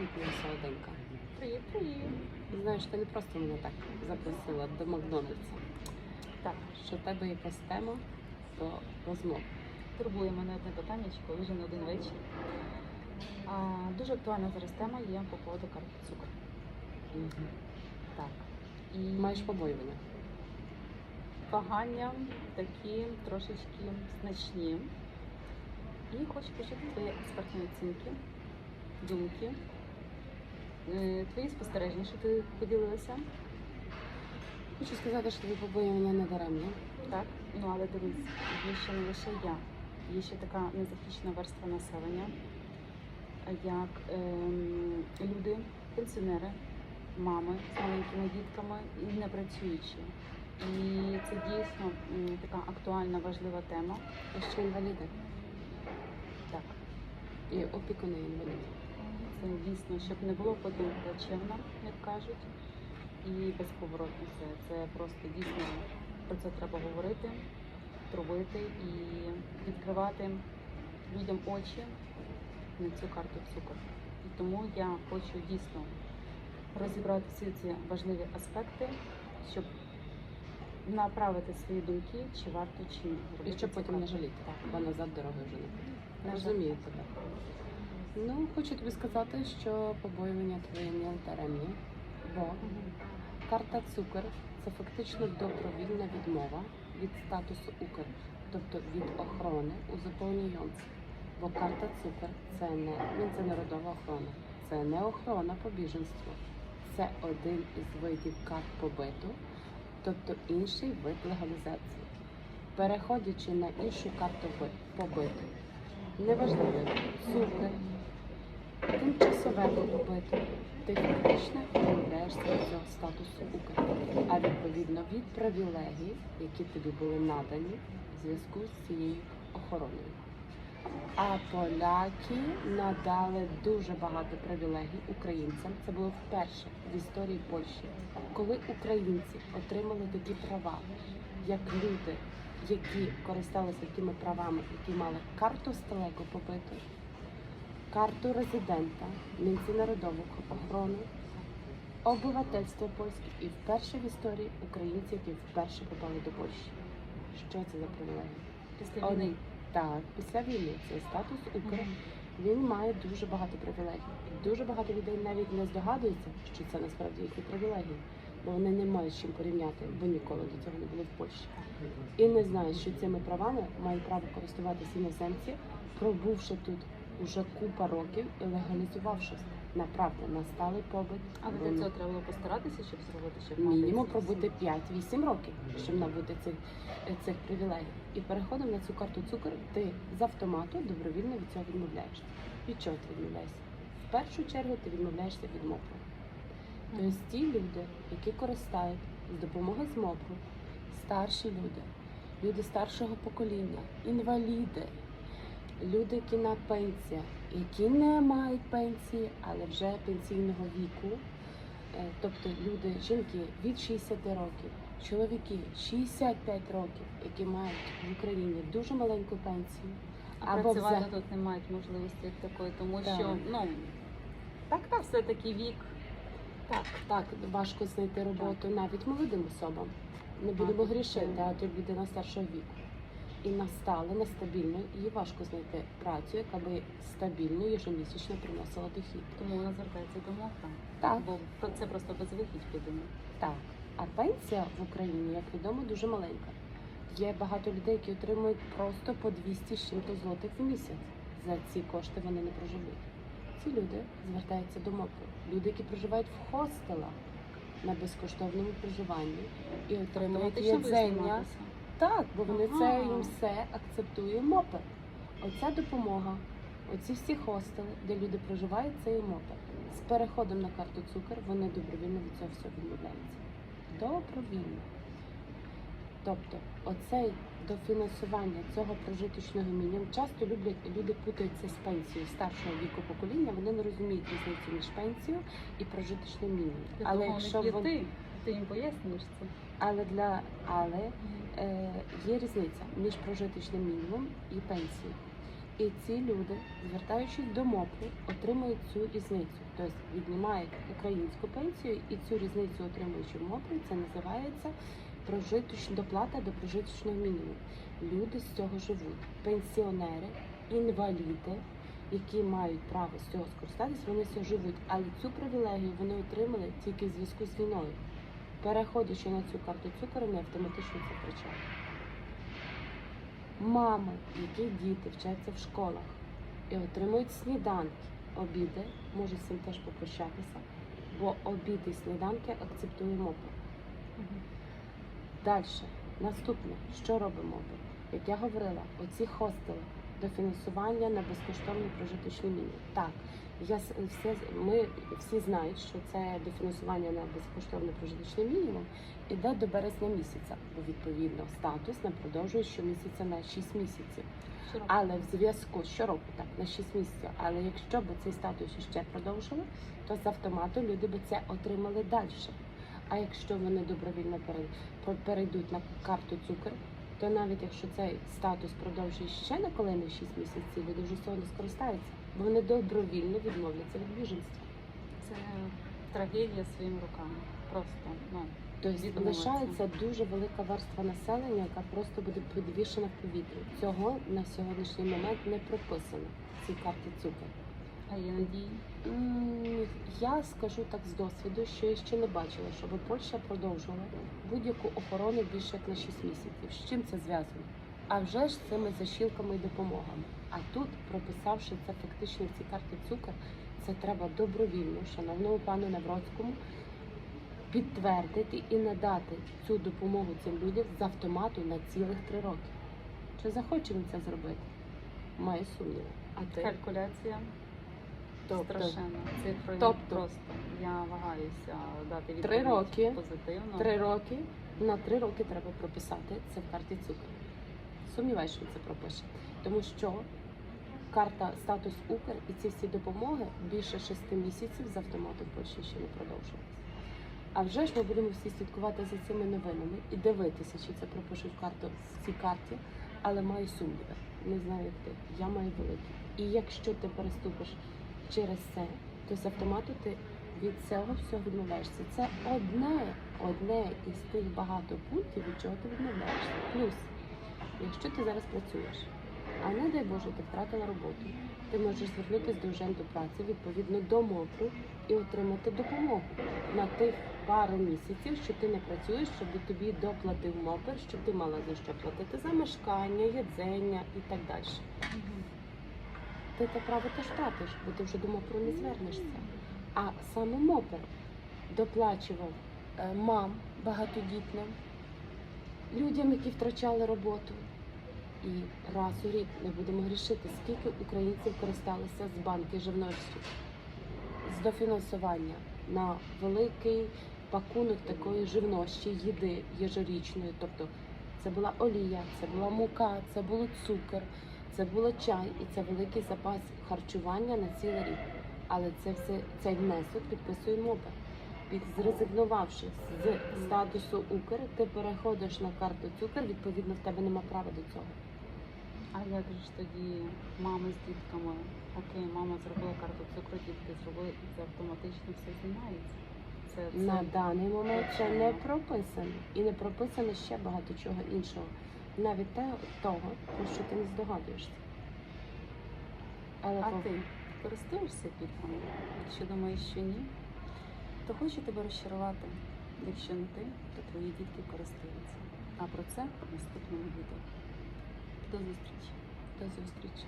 Привіт, моя солоденька. Привіт, привіт. Знаєш, ти не просто мене так запросила до Макдональдса. Так, Що в тебе якась тема до розмов. турбує мене одне питаннячко, вже на один вечір. А, дуже актуальна зараз тема є по поводу карти цукру. Так. І Маєш побоювання. вагання такі трошечки значні. І хочу почути твої експертні оцінки, думки, твої спостереження, що ти поділилася. Хочу сказати, що твої побоювання не даремні. Так, ну але дивись, є ще не лише я, є ще така незахищена верства населення, як ем, люди, пенсіонери, мами з маленькими дітками і не працюючі. І це дійсно м, така актуальна, важлива тема. А ще інваліди Так, і опікуни інвалідів. Це дійсно, щоб не було потім плачевно, як кажуть, і безповоротно все. Це просто дійсно про це треба говорити, трубити і відкривати людям очі на цю карту цукор. І тому я хочу дійсно розібрати всі ці важливі аспекти, щоб направити свої думки, чи варто чи ні. І щоб потім не жаліти, бо назад дороги вже не буде. Розумію тебе. Ну, хочу тобі сказати, що побоювання твої не даремні, бо карта цукор це фактично добровільна відмова від статусу Укр, тобто від охорони у заповній. Бо карта цукор це не міжнародова охорона, це не охорона по біженству, це один із видів карт побиту, тобто інший вид легалізації. Переходячи на іншу карту би- побиту, неважливо, цукор, тимчасового побиту, ти фактично відмовляєшся від статусу Укр, а відповідно від привілегій, які тобі були надані в зв'язку з цією охороною. А поляки надали дуже багато привілегій українцям. Це було вперше в історії Польщі, коли українці отримали такі права, як люди, які користалися такими правами, які мали карту сталеку побиту, карту резидента, мінцінародову охорону, обивательство польське і вперше в історії українці, які вперше попали до Польщі. Що це за привілегії? Після Один. війни. Так, після війни цей статус Укр він має дуже багато привілегій. І Дуже багато людей навіть не здогадуються, що це насправді їхні привілегії, бо вони не мають з чим порівняти, бо ніколи до цього не були в Польщі. І не знають, що цими правами мають право користуватися іноземці, пробувши тут уже купа років і легалізувавшись направду на сталий побит. Але для цього треба було постаратися, щоб зробити, щоб мати мінімум пробути 5-8 років, щоб набути цих, цих привілегій. І переходом на цю карту цукор ти з автомату добровільно від цього відмовляєшся. Від чого ти відмовляєшся? В першу чергу ти відмовляєшся від МОПРу. Тобто ті люди, які користають з допомоги з МОПРу, старші люди, люди старшого покоління, інваліди, люди, які на пенсіях, які не мають пенсії, але вже пенсійного віку. Е, Тобто люди, жінки від 60 років, чоловіки 65 років, які мають в Україні дуже маленьку пенсію, А або працювати взагалі- тут не мають можливості як такої, тому Так. що ну так та все таки вік. так, так важко знайти роботу навіть молодим особам. Не будемо грішити, а тут людина старшого віку. І на стале, на її важко знайти працю, яка би стабільно ежемісячно приносила дохід. Тому вона звертається до МОКа. Так. Бо це просто безвихідь людини. Так, а пенсія в Україні, як відомо, дуже маленька. Є багато людей, які отримують просто по 200 з чим-то злотих в місяць. За ці кошти вони не проживуть. Ці люди звертаються до МОПу. Люди, які проживають в хостелах на безкоштовному проживанні і отримують Автоматично їдзення. зніматися. Так, бо вони Ага. це їм все акцептує МОПи. Оця допомога, оці всі хостели, де люди проживають, це і МОПи. З переходом на карту цукор вони добровільно від цього всього відмовляються. Добровільно. Тобто, оцей дофінансування цього прожиточного мінімуму часто люблять люди путаються з пенсією старшого віку покоління. Вони не розуміють різницю між пенсією і прожиточним мінімумом. Але якщо у них є вон- ти, ти їм пояснюєш це. Але для але е, є різниця між прожиточним мінімумом і пенсією. І ці люди, звертаючись до МОПу, отримують цю різницю. Тобто віднімають українську пенсію і цю різницю отримуючи в МОПі, це називається прожиточ... доплата до прожиточного мінімуму. Люди з цього живуть. Пенсіонери, інваліди, які мають право з цього скористатись, вони з цього живуть. Але цю привілегію вони отримали тільки в зв'язку з війною. Переходячи на цю карту цукру, вони автоматично це втрачають. Мами, які діти вчаться в школах і отримують сніданки, обіди, можу з цим теж попрощатися, бо обіди і сніданки акцептує МОПа. Далі, наступне, що робимо? Як я говорила, оці хостели до фінансування на безкоштовний прожиточний мінімум. Так, я все ми всі знають, що це дофінансування на безкоштовний прожиточний мінімум іде до березня місяця, бо відповідно статус не продовжує щомісяця на 6 місяців. Щороку. Але в зв'язку щороку так на 6 місяців. Але якщо б цей статус ще продовжили, то з автомату люди б це отримали далі. А якщо вони добровільно пере- перейдуть на карту цукор, то навіть якщо цей статус продовжує ще на kolejних 6 місяців, люди вже цього не скористаються, вони добровільно відмовляться від біженства. Це трагедія своїми руками. Просто ну Тобто лишається дуже велика верства населення, яка просто буде підвішена в повітрі. Цього на сьогоднішній момент не прописано в цій карті цукор. а є надії. Я скажу так з досвіду, що я ще не бачила, щоб Польща продовжувала будь-яку охорону більше як на 6 місяців. З чим це зв'язано? А вже ж цими защілками і допомогами. А тут, прописавши це фактично в цій карті цукор, це треба добровільно, шановному пану Навроцькому, підтвердити і надати цю допомогу цим людям з автомату на цілих три роки. Чи захоче він це зробити? Маю сумніви. А ти? Калькуляція Тобто, страшенна. Цифри Тобто? просто я вагаюся дати Три роки. позитивно. Три роки. На три роки треба прописати це в карті цукру. Сумніваюся, що це пропише. Тому що карта статус Укр і ці всі допомоги більше шести місяців з автоматом Польщі ще не продовжується. А вже ж ми будемо всі слідкувати за цими новинами і дивитися, чи це пропишуть карту в цій карті, але маю сумніви. Не знаю, як ти. Я маю великі. І якщо ти переступиш через це, то з автомату ти від цього всього відмовляєшся. Це одне, одне із тих багато пунктів, від чого ти відмовляєшся. Плюс, якщо ти зараз працюєш, а не дай Боже, ти втратила роботу, ти можеш звернутися до уrzędu праці відповідно до МОПРу і отримати допомогу на тих пару місяців, що ти не працюєш, щоб тобі доплатив МОПР, щоб ти мала за що платити за мешкання, їдзення і так далі. Ти те право теж втратиш, бо ти вже до МОПРу не звернешся. А саме МОПР доплачував е, мам багатодітним, людям, які втрачали роботу. І раз у рік не будемо грішити, скільки українців користалися з банки живності з дофінансування на великий пакунок такої живності, їди єжорічної. Тобто це була олія, це була мука, це було цукор, це було чай і це великий запас харчування на цілий рік. Але це все цей внесок підписує МОПа. Зрезигнувавши з статусу Укр, ти переходиш на карту цукор, відповідно, в тебе нема права до цього. А як же ж тоді мами з дітками? Окей, мама зробила карту цукру, дітки зробили, і це автоматично все знімається. Це, це На даний момент це не прописано. І не прописано ще багато чого іншого. Навіть те, того, про що ти не здогадуєшся. Але А по- ти користуєшся пільгами? Якщо думаєш, що ні, то хочу тебе розчарувати. Якщо не ти, то твої дітки користуються. А про це в наступному відео. До зустрічі! до зустрічі.